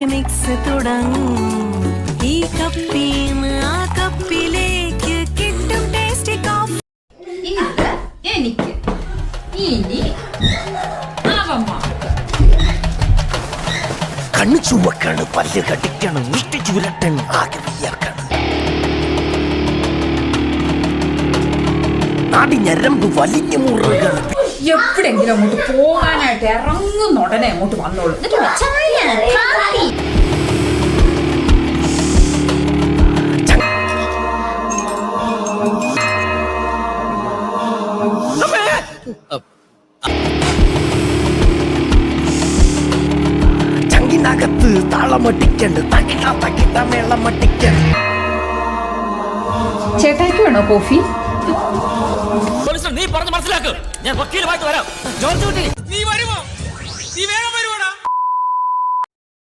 Mix തുടങ്ങും. ഈ കപ്പീന്ന് ആ കപ്പിലേക്ക് കിട്ടും ടേസ്റ്റി കോഫി എനിക്ക്. ഇനി കണ്ണു ചുവക്കാണ് പല്ല് കടിക്കാണ് മുഷ്ടി ചുരട്ടൻ ആകെ വിയർക്കാണ്. നാടി ഞരമ്പ് വലിഞ്ഞു മുറുകാണ്. എവിടെങ്കിലും അങ്ങോട്ട് പോകാനായിട്ട് ഇറങ്ങുന്ന ഉടനെ അങ്ങോട്ട് വന്നോളൂ. എന്നിട്ട്. ചങ്കിനകത്ത് താളമട്ടിക്കണ്ട് തകിട തകിട മേളമട്ടിക്കണ്ട് ചേട്ടായിക്ക് വേണോ കോഫി? നീ പറഞ്ഞ് മനസ്സിലാക്ക്. ഞാൻ വക്കീലുമായിട്ട് വരാം. ജോർജ് കുട്ടി നീ വരുമോ?